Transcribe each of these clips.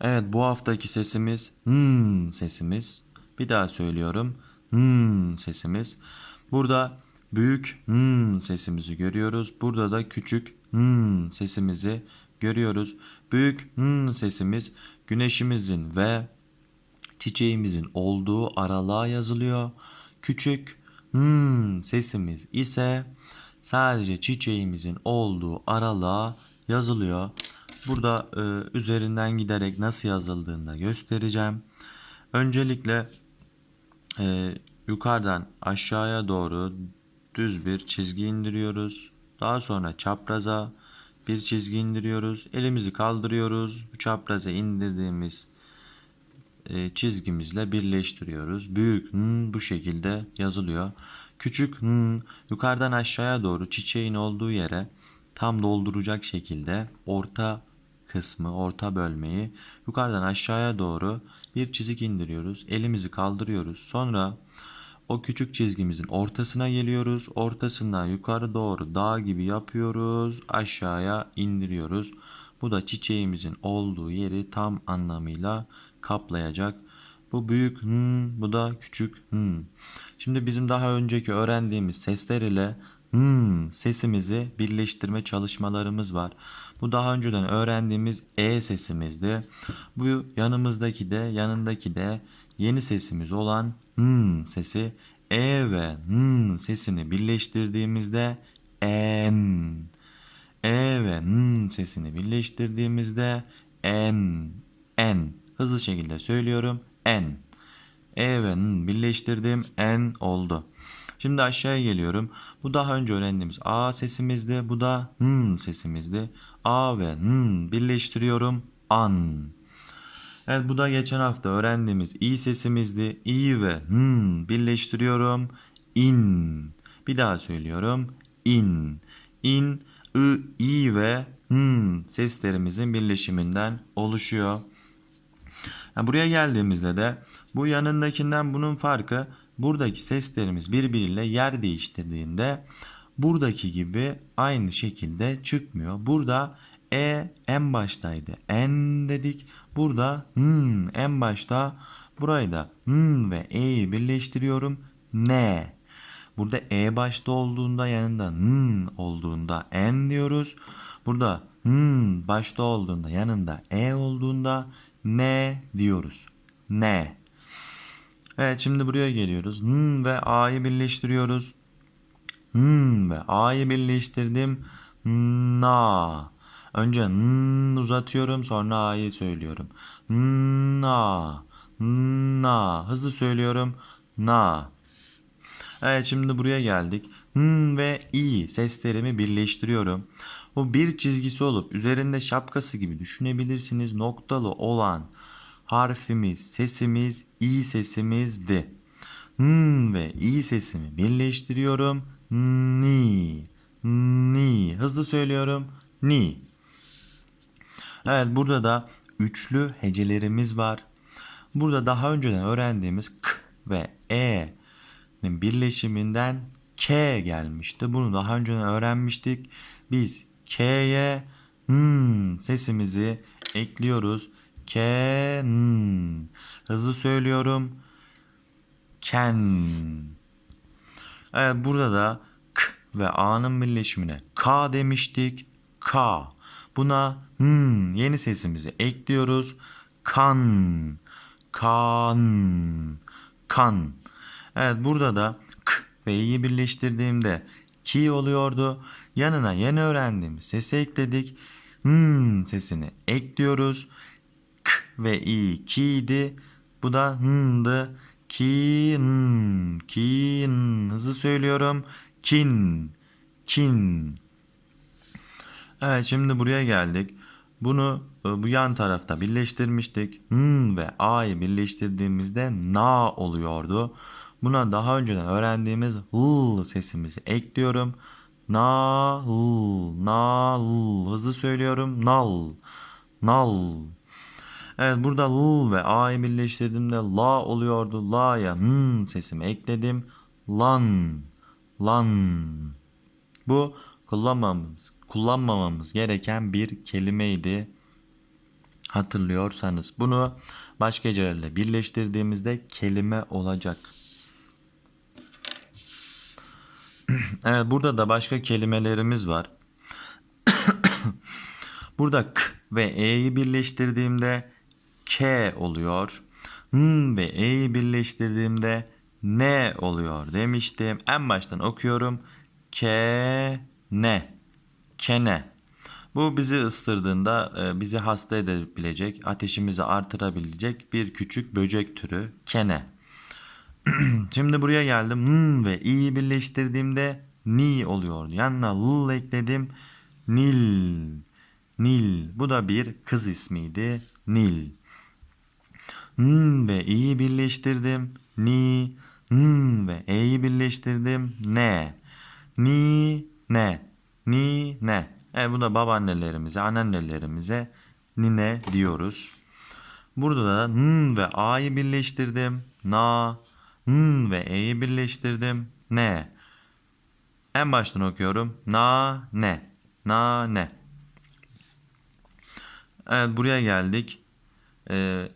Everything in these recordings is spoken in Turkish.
Evet bu haftaki sesimiz hmm sesimiz. Bir daha söylüyorum. Hmm sesimiz. Burada büyük hmm sesimizi görüyoruz. Burada da küçük hmm sesimizi görüyoruz. Büyük hmm sesimiz güneşimizin ve çiçeğimizin olduğu aralığa yazılıyor. Küçük hmm sesimiz ise sadece çiçeğimizin olduğu aralığa yazılıyor. Burada e, üzerinden giderek nasıl yazıldığını da göstereceğim. Öncelikle e, yukarıdan aşağıya doğru düz bir çizgi indiriyoruz. Daha sonra çapraza bir çizgi indiriyoruz. Elimizi kaldırıyoruz. Bu çapraza indirdiğimiz e, çizgimizle birleştiriyoruz. Büyük n bu şekilde yazılıyor. Küçük n yukarıdan aşağıya doğru çiçeğin olduğu yere tam dolduracak şekilde orta kısmı, orta bölmeyi yukarıdan aşağıya doğru bir çizik indiriyoruz. Elimizi kaldırıyoruz. Sonra o küçük çizgimizin ortasına geliyoruz. Ortasından yukarı doğru dağ gibi yapıyoruz. Aşağıya indiriyoruz. Bu da çiçeğimizin olduğu yeri tam anlamıyla kaplayacak. Bu büyük hmm, bu da küçük hmm. Şimdi bizim daha önceki öğrendiğimiz sesler ile hmm sesimizi birleştirme çalışmalarımız var. Bu daha önceden öğrendiğimiz e sesimizdi. Bu yanımızdaki de yanındaki de yeni sesimiz olan hmm sesi e ve hmm sesini birleştirdiğimizde en e ve n sesini birleştirdiğimizde en en hızlı şekilde söylüyorum en e ve n birleştirdim en oldu. Şimdi aşağıya geliyorum. Bu daha önce öğrendiğimiz a sesimizdi. Bu da n sesimizdi. A ve n birleştiriyorum an. Evet bu da geçen hafta öğrendiğimiz i sesimizdi. i ve n birleştiriyorum in. Bir daha söylüyorum in. In, i, i ve n seslerimizin birleşiminden oluşuyor. Yani buraya geldiğimizde de bu yanındakinden bunun farkı buradaki seslerimiz birbiriyle yer değiştirdiğinde buradaki gibi aynı şekilde çıkmıyor. Burada e en baştaydı. En dedik. Burada n en başta. Burayı da n ve e'yi birleştiriyorum. Ne. Burada e başta olduğunda yanında n olduğunda en diyoruz. Burada n başta olduğunda yanında e olduğunda ne diyoruz. Ne. Evet şimdi buraya geliyoruz. N ve A'yı birleştiriyoruz. N ve A'yı birleştirdim. Na. Önce n uzatıyorum sonra A'yı söylüyorum. Na. Na. Hızlı söylüyorum. Na. Evet şimdi buraya geldik. N ve i seslerimi birleştiriyorum. Bu bir çizgisi olup üzerinde şapkası gibi düşünebilirsiniz. Noktalı olan harfimiz, sesimiz i sesimizdi. N ve i sesimi birleştiriyorum. Ni. Ni. Hızlı söylüyorum. Ni. Evet burada da üçlü hecelerimiz var. Burada daha önceden öğrendiğimiz k ve e'nin birleşiminden k gelmişti. Bunu daha önceden öğrenmiştik. Biz k'ye hmm sesimizi ekliyoruz. K n. Hızlı söylüyorum. Ken. Evet burada da k ve a'nın birleşimine k demiştik. K. Buna n yeni sesimizi ekliyoruz. Kan. Kan. Kan. Evet burada da k ve i'yi birleştirdiğimde ki oluyordu. Yanına yeni öğrendiğimiz sesi ekledik. Hmm sesini ekliyoruz. Ve i ki'ydi. Bu da n'dı. Kin, kin. Hızlı söylüyorum. Kin, kin. Evet şimdi buraya geldik. Bunu e, bu yan tarafta birleştirmiştik. N ve A'yı birleştirdiğimizde na oluyordu. Buna daha önceden öğrendiğimiz l sesimizi ekliyorum. Na l, na l. Hızlı söylüyorum. Nal, nal. Evet burada l ve a'yı birleştirdiğimde la oluyordu. La'ya n sesimi ekledim. Lan, lan. Bu kullanmamamız, kullanmamamız gereken bir kelimeydi. Hatırlıyorsanız bunu başka hecelerle birleştirdiğimizde kelime olacak. Evet burada da başka kelimelerimiz var. Burada k ve e'yi birleştirdiğimde k oluyor. N ve e'yi birleştirdiğimde ne oluyor demiştim. En baştan okuyorum. Ke ne. Kene. Bu bizi ıstırdığında e, bizi hasta edebilecek, ateşimizi artırabilecek bir küçük böcek türü kene. Şimdi buraya geldim. N ve i'yi birleştirdiğimde ni oluyor. Yanına l ekledim. Nil. Nil. Bu da bir kız ismiydi. Nil. N ve i'yi birleştirdim. Ni. N ve e'yi birleştirdim. Ne. Ni ne. Ni ne. E, bu da babaannelerimize, anneannelerimize nine diyoruz. Burada da n ve a'yı birleştirdim. Na. N ve e'yi birleştirdim. Ne. En baştan okuyorum. Na ne. Na ne. Evet buraya geldik. Ee,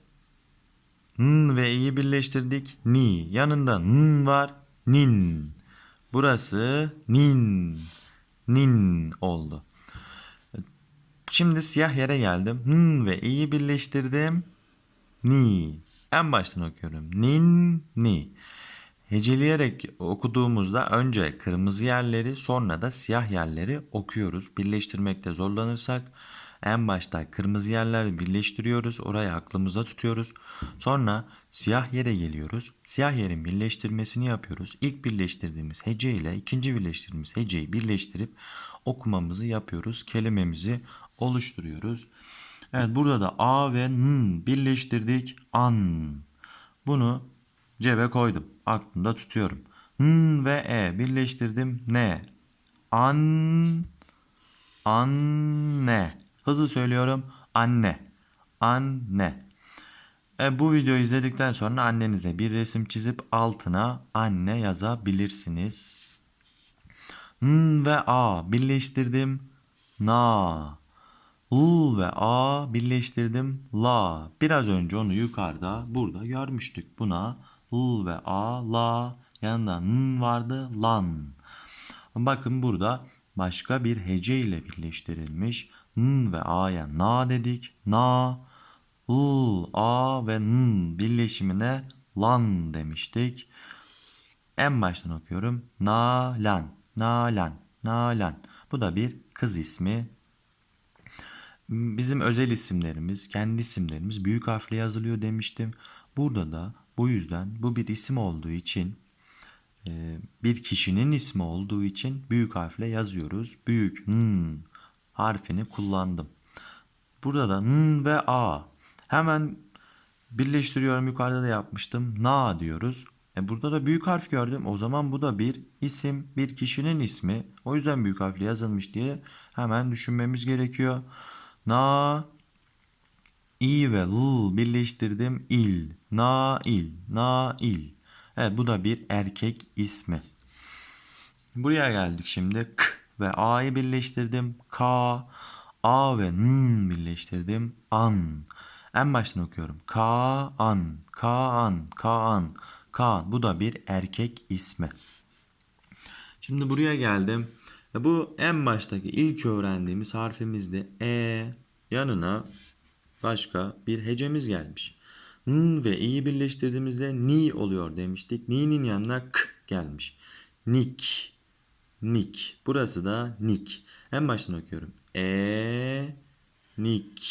n ve i'yi birleştirdik. Ni. Yanında n var. Nin. Burası nin. Nin oldu. Şimdi siyah yere geldim. N ve i'yi birleştirdim. Ni. En baştan okuyorum. Nin, ni. Heceleyerek okuduğumuzda önce kırmızı yerleri sonra da siyah yerleri okuyoruz. Birleştirmekte zorlanırsak en başta kırmızı yerleri birleştiriyoruz. Orayı aklımızda tutuyoruz. Sonra siyah yere geliyoruz. Siyah yerin birleştirmesini yapıyoruz. İlk birleştirdiğimiz hece ile ikinci birleştirdiğimiz heceyi birleştirip okumamızı yapıyoruz. Kelimemizi oluşturuyoruz. Evet burada da A ve N birleştirdik. An. Bunu cebe koydum. Aklımda tutuyorum. N ve E birleştirdim. Ne? An. Anne. Hızlı söylüyorum. Anne. Anne. E, bu videoyu izledikten sonra annenize bir resim çizip altına anne yazabilirsiniz. N ve A birleştirdim. Na. L ve A birleştirdim. La. Biraz önce onu yukarıda burada görmüştük. Buna L ve A, la. Yanında N vardı. Lan. Bakın burada başka bir hece ile birleştirilmiş. N ve A'ya na dedik. Na. L, A ve N birleşimine lan demiştik. En baştan okuyorum. Nalan, Nalan, Nalan. Bu da bir kız ismi. Bizim özel isimlerimiz, kendi isimlerimiz büyük harfle yazılıyor demiştim. Burada da bu yüzden bu bir isim olduğu için e, bir kişinin ismi olduğu için büyük harfle yazıyoruz. Büyük n harfini kullandım. Burada da n ve a. Hemen birleştiriyorum. Yukarıda da yapmıştım. Na diyoruz. E burada da büyük harf gördüm. O zaman bu da bir isim, bir kişinin ismi. O yüzden büyük harfle yazılmış diye hemen düşünmemiz gerekiyor. Na i ve l birleştirdim. il. Na il. Na il. Evet bu da bir erkek ismi. Buraya geldik şimdi. K ve a'yı birleştirdim. K. A ve n birleştirdim. An. En baştan okuyorum. Kaan, Kaan, Kaan, Kaan. Bu da bir erkek ismi. Şimdi buraya geldim. Bu en baştaki ilk öğrendiğimiz harfimizde E yanına başka bir hecemiz gelmiş. N ve i'yi birleştirdiğimizde ni oluyor demiştik. Ni'nin yanına k gelmiş. Nik. Nik. Burası da nik. En baştan okuyorum. E nik.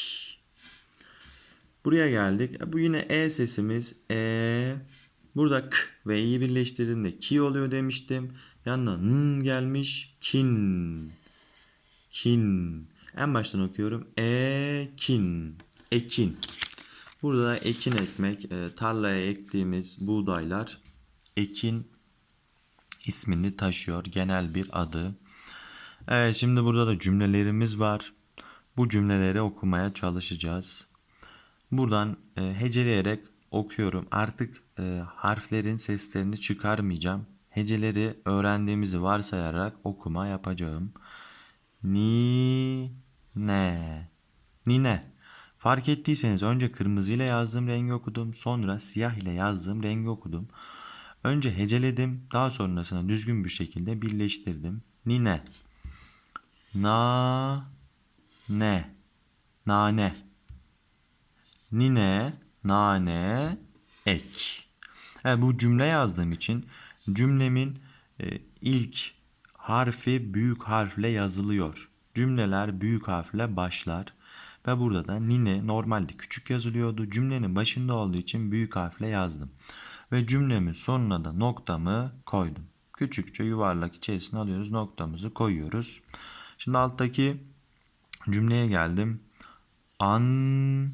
Buraya geldik. Bu yine E sesimiz. E. Burada k ve i'yi birleştirdiğimde ki oluyor demiştim. Yanına n gelmiş. Kin. Kin. En baştan okuyorum. Ekin. Ekin. Burada da ekin ekmek. e, Tarlaya ektiğimiz buğdaylar. Ekin ismini taşıyor. Genel bir adı. Evet şimdi burada da cümlelerimiz var. Bu cümleleri okumaya çalışacağız. Buradan e, heceleyerek okuyorum. Artık e, harflerin seslerini çıkarmayacağım. Heceleri öğrendiğimizi varsayarak okuma yapacağım. Ni ne. Nine. Fark ettiyseniz önce kırmızı ile yazdığım rengi okudum. Sonra siyah ile yazdığım rengi okudum. Önce heceledim. Daha sonrasında düzgün bir şekilde birleştirdim. Nine. Na. Ne. Nane. Nine. Nane. Ek. Evet, bu cümle yazdığım için cümlemin e, ilk harfi büyük harfle yazılıyor. Cümleler büyük harfle başlar. Ve burada da nine normalde küçük yazılıyordu. Cümlenin başında olduğu için büyük harfle yazdım. Ve cümlemin sonuna da noktamı koydum. Küçükçe yuvarlak içerisine alıyoruz. Noktamızı koyuyoruz. Şimdi alttaki cümleye geldim. Anne.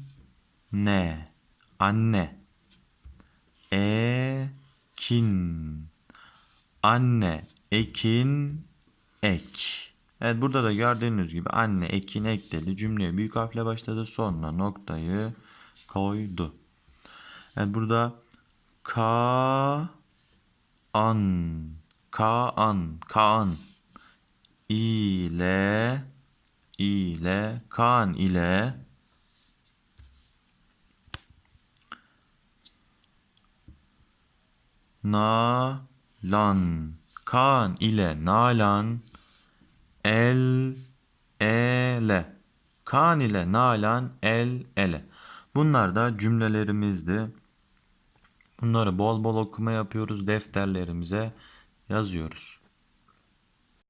Anne. Ekin. Anne. Ekin. Ek. Evet burada da gördüğünüz gibi anne ekin ek dedi. Cümleye büyük harfle başladı. Sonra noktayı koydu. Evet burada ka an kaan. Kaan. İle. İle. Kaan ile. Nalan. Kaan ile nalan. El. Ele. Kaan ile nalan. El. Ele. Bunlar da cümlelerimizdi bunları bol bol okuma yapıyoruz defterlerimize yazıyoruz